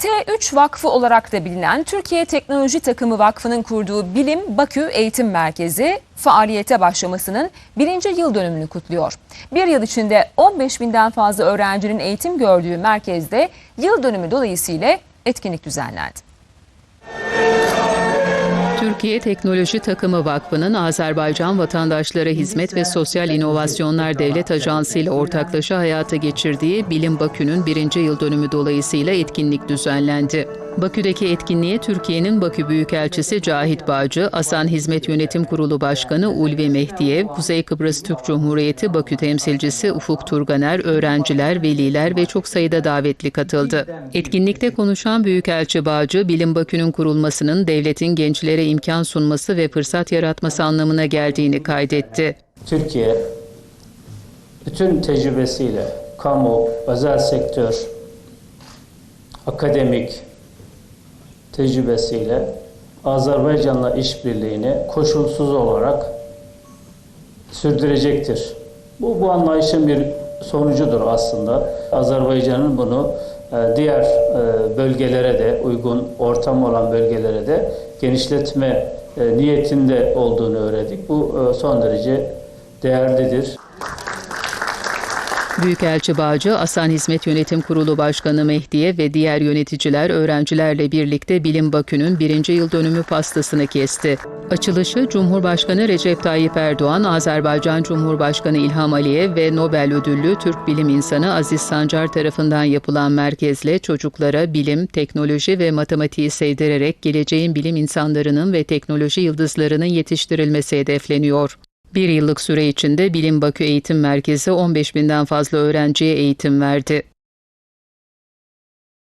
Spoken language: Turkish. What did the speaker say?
T3 Vakfı olarak da bilinen Türkiye Teknoloji Takımı Vakfı'nın kurduğu Bilim Bakü Eğitim Merkezi faaliyete başlamasının birinci yıl dönümünü kutluyor. Bir yıl içinde 15 binden fazla öğrencinin eğitim gördüğü merkezde yıl dönümü dolayısıyla etkinlik düzenlendi. Türkiye Teknoloji Takımı Vakfı'nın Azerbaycan Vatandaşlara Hizmet ve Sosyal İnovasyonlar Devlet Ajansı ile ortaklaşa hayata geçirdiği Bilim Bakü'nün birinci yıl dönümü dolayısıyla etkinlik düzenlendi. Bakü'deki etkinliğe Türkiye'nin Bakü Büyükelçisi Cahit Bağcı, Asan Hizmet Yönetim Kurulu Başkanı Ulvi Mehdiyev, Kuzey Kıbrıs Türk Cumhuriyeti Bakü temsilcisi Ufuk Turganer, öğrenciler, veliler ve çok sayıda davetli katıldı. Etkinlikte konuşan Büyükelçi Bağcı, Bilim Bakü'nün kurulmasının devletin gençlere imkan sunması ve fırsat yaratması anlamına geldiğini kaydetti. Türkiye bütün tecrübesiyle kamu, özel sektör, akademik tecrübesiyle Azerbaycan'la işbirliğini koşulsuz olarak sürdürecektir. Bu, bu anlayışın bir sonucudur aslında. Azerbaycan'ın bunu e, diğer e, bölgelere de uygun ortam olan bölgelere de genişletme e, niyetinde olduğunu öğrendik. Bu son derece değerlidir. Büyükelçi Bağcı, Asan Hizmet Yönetim Kurulu Başkanı Mehdiye ve diğer yöneticiler öğrencilerle birlikte Bilim Bakü'nün birinci yıl dönümü pastasını kesti. Açılışı Cumhurbaşkanı Recep Tayyip Erdoğan, Azerbaycan Cumhurbaşkanı İlham Aliyev ve Nobel ödüllü Türk bilim insanı Aziz Sancar tarafından yapılan merkezle çocuklara bilim, teknoloji ve matematiği sevdirerek geleceğin bilim insanlarının ve teknoloji yıldızlarının yetiştirilmesi hedefleniyor. Bir yıllık süre içinde Bilim Bakü Eğitim Merkezi 15 binden fazla öğrenciye eğitim verdi.